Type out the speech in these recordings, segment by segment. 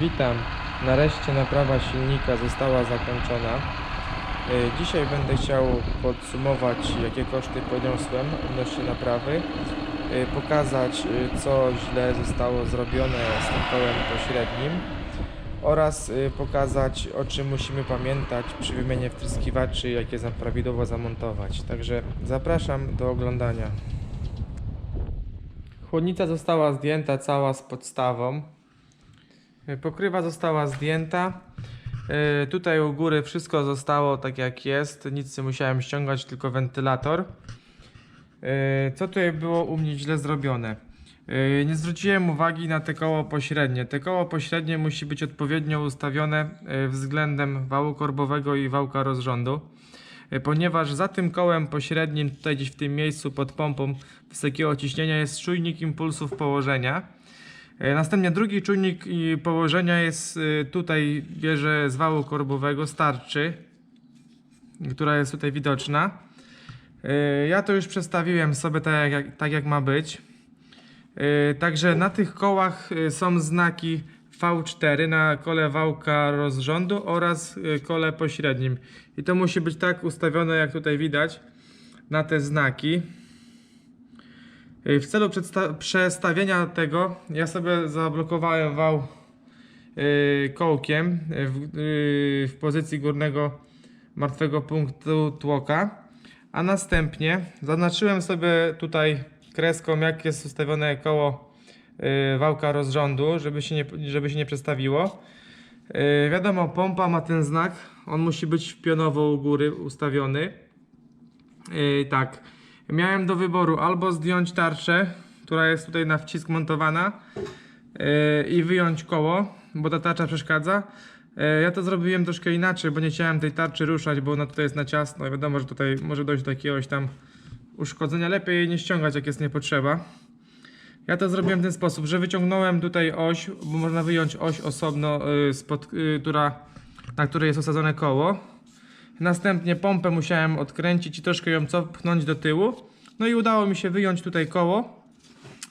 Witam. Nareszcie naprawa silnika została zakończona. Y, Dzisiaj będę chciał podsumować, jakie koszty poniosłem odnośnie naprawy, y, pokazać, y, co źle zostało zrobione z tym kołem pośrednim oraz pokazać, o czym musimy pamiętać przy wymianie wtryskiwaczy, jak je za- prawidłowo zamontować. Także zapraszam do oglądania. Chłodnica została zdjęta cała z podstawą. Y, Pokrywa została zdjęta. Y, Tutaj u góry wszystko zostało tak jak jest. Nic nie musiałem ściągać, tylko wentylator. Y, Co tutaj było u mnie źle zrobione? Nie zwróciłem uwagi na te koło pośrednie. Te koło pośrednie musi być odpowiednio ustawione względem wału korbowego i wałka rozrządu. Ponieważ za tym kołem pośrednim, tutaj gdzieś w tym miejscu pod pompą wysokiego ciśnienia jest czujnik impulsów położenia. E, Następnie drugi czujnik położenia jest y, tutaj bierze z wału korbowego starczy, która jest tutaj widoczna. E, Ja to już przestawiłem sobie tak jak, tak jak ma być. E, Także na tych kołach są znaki V4 na kole wałka rozrządu oraz kole pośrednim. I to musi być tak ustawione jak tutaj widać na te znaki. Y, W celu przestawienia tego ja sobie zablokowałem wał y, kołkiem y, w, w pozycji górnego martwego punktu tłoka, a następnie zaznaczyłem sobie tutaj kreską jak jest ustawione koło wałka rozrządu, żeby się nie, żeby się nie przestawiło. Wiadomo, pompa ma ten znak, on musi być pionowo u góry ustawiony. Tak. Miałem do wyboru albo zdjąć tarczę, która jest tutaj na wcisk montowana yy, i wyjąć koło, bo ta tarcza przeszkadza. Yy, ja to zrobiłem troszkę inaczej, bo nie chciałem tej tarczy ruszać, bo ona tutaj jest na ciasno i wiadomo, że tutaj może dojść do jakiegoś tam uszkodzenia. Lepiej jej nie ściągać, jak jest nie potrzeba. Ja to zrobiłem w ten sposób, że wyciągnąłem tutaj oś, bo można wyjąć oś osobno, yy, spod, yy, która, na której jest osadzone koło. Następnie pompę musiałem odkręcić i troszkę ją cofnąć do tyłu. No i udało mi się wyjąć tutaj koło.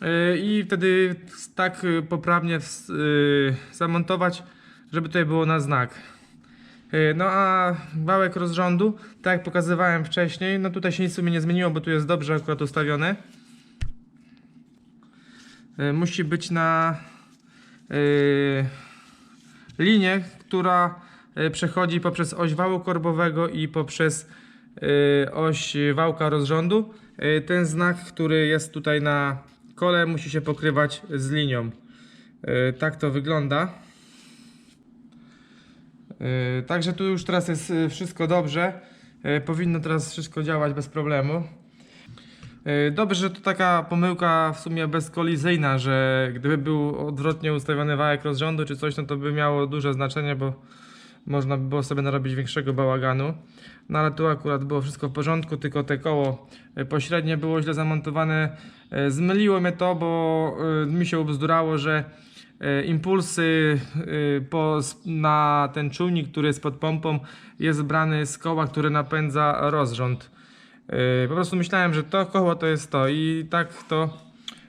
Yy, I wtedy tak poprawnie yy, zamontować, żeby tutaj było na znak. Yy, No a wałek rozrządu, tak jak pokazywałem wcześniej, no tutaj się nic w sumie nie zmieniło, bo tu jest dobrze akurat ustawione. Musi być na linię, która y, przechodzi poprzez oś wału korbowego i poprzez y, oś wałka rozrządu. Y, Ten znak, który jest tutaj na kole, musi się pokrywać z linią. Tak to wygląda. Także tu już teraz jest wszystko dobrze. Powinno teraz wszystko działać bez problemu. Dobrze, że to taka pomyłka w sumie bezkolizyjna, że gdyby był odwrotnie ustawiony wałek rozrządu czy coś, no to by miało duże znaczenie, bo można by było sobie narobić większego bałaganu. No ale tu akurat było wszystko w porządku, tylko te koło y, pośrednie było źle zamontowane. Y, Zmyliło mnie to, bo y, mi się ubzdurało, że impulsy po, na ten czujnik, który jest pod pompą, jest brany z koła, które napędza rozrząd. Po prostu myślałem, że to koło to jest to i tak to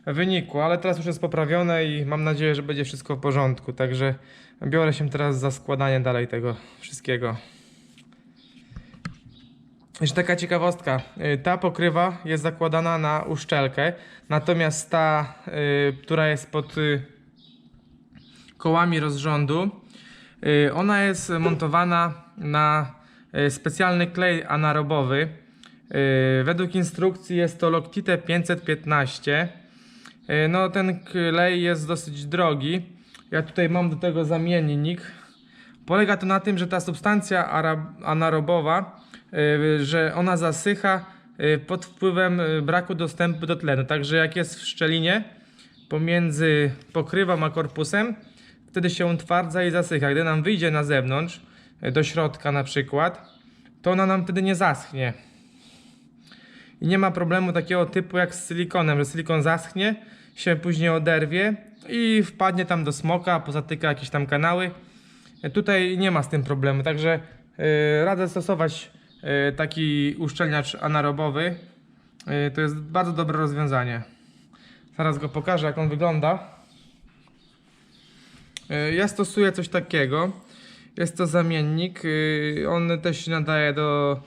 wynikło, ale teraz już jest poprawione i mam nadzieję, że będzie wszystko w porządku. Także biorę się teraz za składanie dalej tego wszystkiego. Jeszcze taka ciekawostka. Yy, Ta pokrywa jest zakładana na uszczelkę, natomiast ta, yy, która jest pod yy, kołami rozrządu, ona jest montowana na specjalny klej anaerobowy. Według instrukcji jest to Loctite 515. Yy, No ten klej jest dosyć drogi. Ja tutaj mam do tego zamiennik. Polega to na tym, że ta substancja anaerobowa, yy, że ona zasycha yy, pod wpływem yy, braku dostępu do tlenu. Także jak jest w szczelinie pomiędzy pokrywą a korpusem, wtedy się utwardza i zasycha. Gdy nam wyjdzie na zewnątrz, do środka na przykład, to ona nam wtedy nie zaschnie. I nie ma problemu takiego typu jak z silikonem, że silikon zaschnie, się później oderwie i wpadnie tam do smoka, pozatyka jakieś tam kanały. Tutaj nie ma z tym problemu, także yy, radzę stosować yy, taki uszczelniacz anaerobowy. Yy, to jest bardzo dobre rozwiązanie. Zaraz go pokażę, jak on wygląda. E, Ja stosuję coś takiego. Jest to zamiennik. y, On też się nadaje do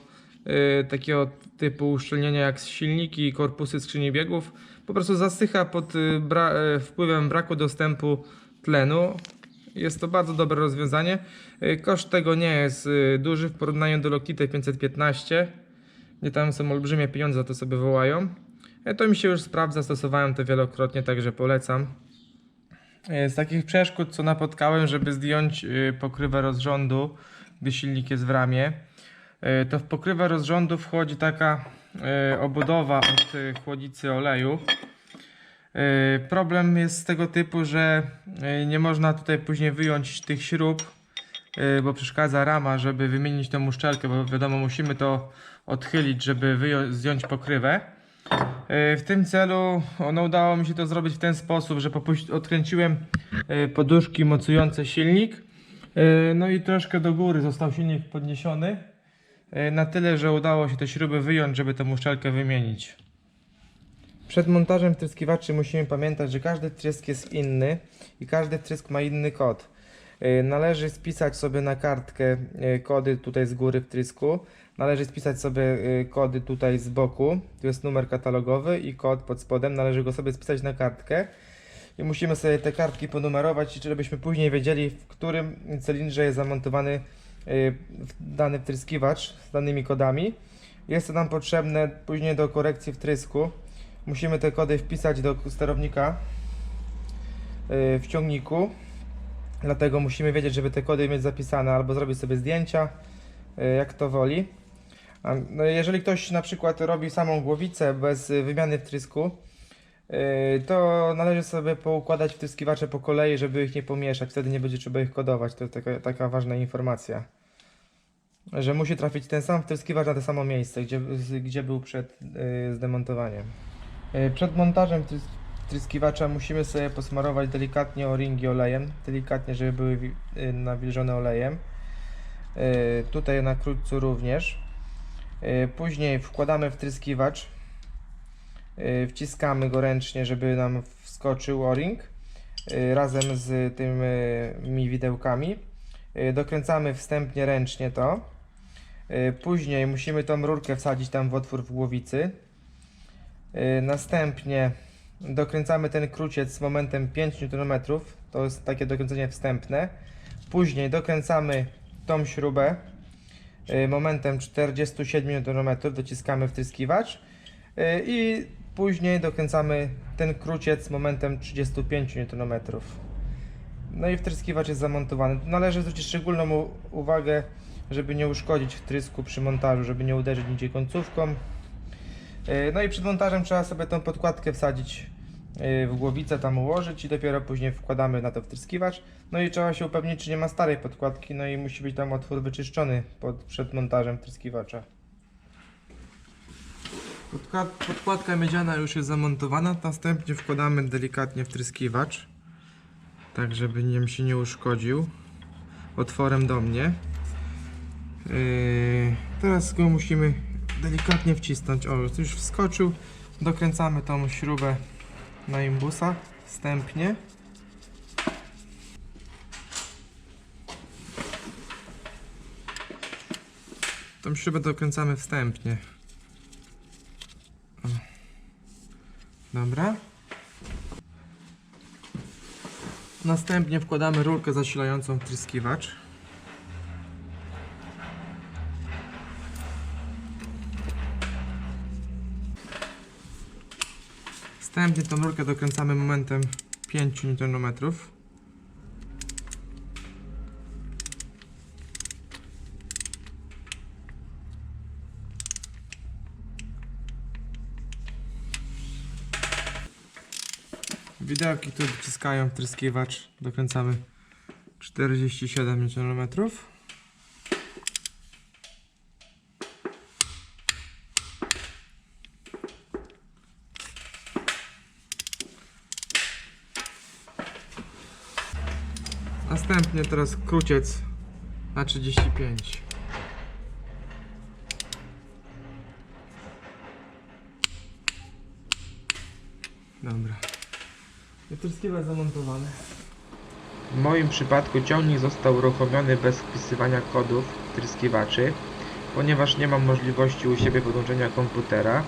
y, takiego typu uszczelnienia jak silniki i korpusy skrzyni biegów. Po prostu zasycha pod y, bra y, wpływem braku dostępu tlenu. Jest to bardzo dobre rozwiązanie. Y, Koszt tego nie jest duży w porównaniu do Lokitę 515, gdzie tam są olbrzymie pieniądze, za to sobie wołają. E, To mi się już sprawdza, stosowałem to wielokrotnie, także polecam. E, Z takich przeszkód, co napotkałem, żeby zdjąć pokrywę rozrządu, gdy silnik jest w ramie, to w pokrywę rozrządu wchodzi taka y, obudowa od y, chłodnicy oleju. Problem jest z tego typu, że nie można tutaj później wyjąć tych śrub, bo przeszkadza rama, żeby wymienić tą uszczelkę, bo wiadomo, musimy to odchylić, żeby zdjąć pokrywę. E, W tym celu no, udało mi się to zrobić w ten sposób, że odkręciłem e, poduszki mocujące silnik. E, No i troszkę do góry został silnik podniesiony. E, Na tyle, że udało się te śruby wyjąć, żeby tę uszczelkę wymienić. Przed montażem wtryskiwaczy musimy pamiętać, że każdy wtrysk jest inny i każdy wtrysk ma inny kod. E, Należy spisać sobie na kartkę e, kody tutaj z góry wtrysku. Należy spisać sobie kody tutaj z boku. Tu jest numer katalogowy i kod pod spodem. Należy go sobie spisać na kartkę. I musimy sobie te kartki ponumerować, żebyśmy później wiedzieli, w którym cylindrze jest zamontowany w- dany wtryskiwacz z danymi kodami. Jest to nam potrzebne później do korekcji wtrysku. Musimy te kody wpisać do sterownika e, w ciągniku. Dlatego musimy wiedzieć, żeby te kody mieć zapisane albo zrobić sobie zdjęcia, e, jak to woli. No, jeżeli ktoś na przykład robi samą głowicę bez y, wymiany wtrysku, y, to należy sobie poukładać wtryskiwacze po kolei, żeby ich nie pomieszać. Wtedy nie będzie trzeba ich kodować. To jest taka, taka ważna informacja. Że musi trafić ten sam wtryskiwacz na to samo miejsce, gdzie, gdzie był przed y, zdemontowaniem. Y, Przed montażem wtrys- wtryskiwacza musimy sobie posmarować delikatnie o-ringi olejem. Delikatnie, żeby były wi- y, nawilżone olejem. Y, Tutaj na krótcu również. Y, Później wkładamy wtryskiwacz. Y, Wciskamy go ręcznie, żeby nam wskoczył o-ring y, razem z tymi widełkami. Y, Dokręcamy wstępnie ręcznie to. Później musimy tą rurkę wsadzić tam w otwór w głowicy. Następnie dokręcamy ten kruciec z momentem 5 Nm. To jest takie dokręcenie wstępne. Później dokręcamy tą śrubę momentem 47 Nm. Dociskamy wtryskiwacz i później dokręcamy ten kruciec momentem 35 Nm. No i wtryskiwacz jest zamontowany. Należy zwrócić szczególną uwagę, żeby nie uszkodzić wtrysku przy montażu, żeby nie uderzyć nigdzie końcówką. Yy, No i przed montażem trzeba sobie tą podkładkę wsadzić yy, w głowicę, tam ułożyć i dopiero później wkładamy na to wtryskiwacz. No i trzeba się upewnić, czy nie ma starej podkładki, no i musi być tam otwór wyczyszczony pod, przed montażem wtryskiwacza. Podkład, podkładka miedziana już jest zamontowana, następnie wkładamy delikatnie wtryskiwacz, tak żeby nim się nie uszkodził, otworem do mnie. Yy, teraz go musimy delikatnie wcisnąć. O, już wskoczył. Dokręcamy tą śrubę na imbusa wstępnie. Tą śrubę dokręcamy wstępnie. Dobra. Następnie wkładamy rurkę zasilającą wtryskiwacz. Wstępnie tą rurkę dokręcamy momentem 5 Nm. Widełki tu wciskają wtryskiwacz. Dokręcamy 47 Nm. Następnie teraz kruciec na 35. Dobra. Wtryskiwacz zamontowany. W moim przypadku ciągnik został uruchomiony bez wpisywania kodów wtryskiwaczy, ponieważ nie mam możliwości u siebie podłączenia komputera.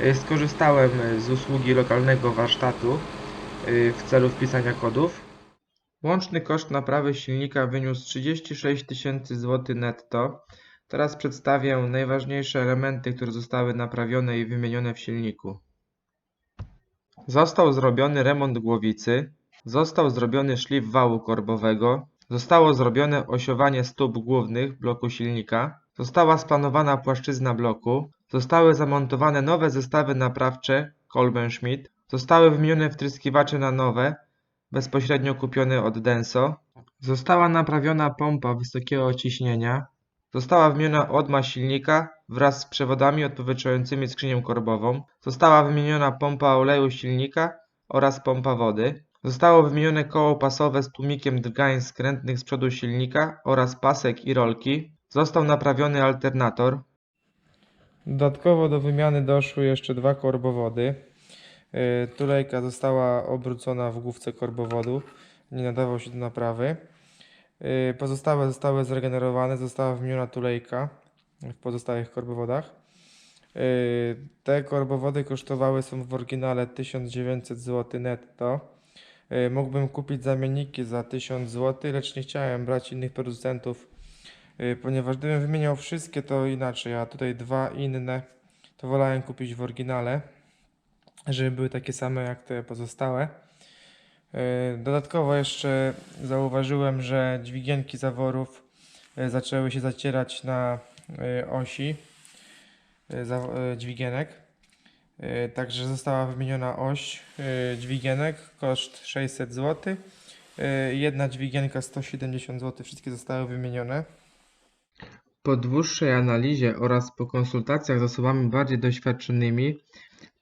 Y, Skorzystałem z usługi lokalnego warsztatu y, w celu wpisania kodów. Łączny koszt naprawy silnika wyniósł 36 tysięcy złotych netto. Teraz przedstawię najważniejsze elementy, które zostały naprawione i wymienione w silniku. Został zrobiony remont głowicy, został zrobiony szlif wału korbowego, zostało zrobione osiowanie stóp głównych bloku silnika, została splanowana płaszczyzna bloku, zostały zamontowane nowe zestawy naprawcze Kolbenschmidt, zostały wymienione wtryskiwacze na nowe, bezpośrednio kupione od Denso, została naprawiona pompa wysokiego ciśnienia, Została wymieniona odma silnika wraz z przewodami odpowietrzającymi skrzynią korbową. Została wymieniona pompa oleju silnika oraz pompa wody. Zostało wymienione koło pasowe z tłumikiem drgań skrętnych z przodu silnika oraz pasek i rolki. Został naprawiony alternator. Dodatkowo do wymiany doszły jeszcze dwa korbowody. Yy, Tulejka została obrócona w główce korbowodu. Nie nadawał się do naprawy. Yy, Pozostałe zostały zregenerowane, została wymieniona tulejka w pozostałych korbowodach. Yy, Te korbowody kosztowały są w oryginale 1900 zł netto. Yy, Mógłbym kupić zamienniki za 1000 zł, lecz nie chciałem brać innych producentów, ponieważ gdybym wymieniał wszystkie to inaczej, a tutaj dwa inne to wolałem kupić w oryginale, żeby były takie same jak te pozostałe. Yy, Dodatkowo jeszcze zauważyłem, że dźwigienki zaworów yy, zaczęły się zacierać na yy, osi dźwigienek. Także została wymieniona oś dźwigienek, koszt 600 zł. Jedna dźwigienka 170 zł, wszystkie zostały wymienione. Po dłuższej analizie oraz po konsultacjach z osobami bardziej doświadczonymi,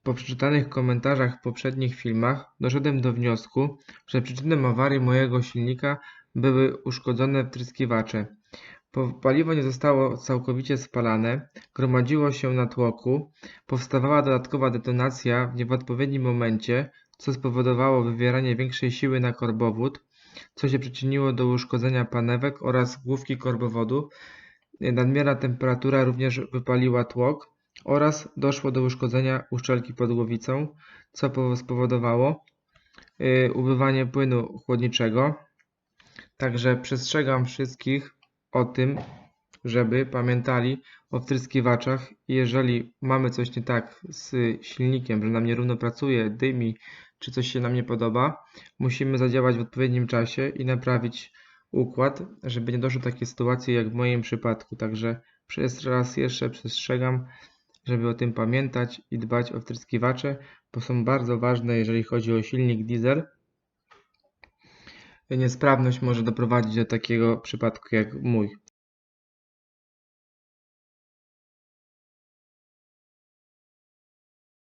po przeczytanych komentarzach w poprzednich filmach, doszedłem do wniosku, że przyczyną awarii mojego silnika były uszkodzone wtryskiwacze. Paliwo nie zostało całkowicie spalane, gromadziło się na tłoku, powstawała dodatkowa detonacja w nieodpowiednim momencie, co spowodowało wywieranie większej siły na korbowód, co się przyczyniło do uszkodzenia panewek oraz główki korbowodu. Nadmierna temperatura również wypaliła tłok oraz doszło do uszkodzenia uszczelki pod głowicą, co po- spowodowało y, ubywanie płynu chłodniczego. Także przestrzegam wszystkich o tym, żeby pamiętali o wtryskiwaczach. Jeżeli mamy coś nie tak z silnikiem, że nam nierówno pracuje, dymi, czy coś się nam nie podoba, musimy zadziałać w odpowiednim czasie i naprawić układ, żeby nie doszło do takiej sytuacji jak w moim przypadku. Także jeszcze raz jeszcze przestrzegam, żeby o tym pamiętać i dbać o wtryskiwacze, bo są bardzo ważne, jeżeli chodzi o silnik diesel. Niesprawność może doprowadzić do takiego przypadku jak mój.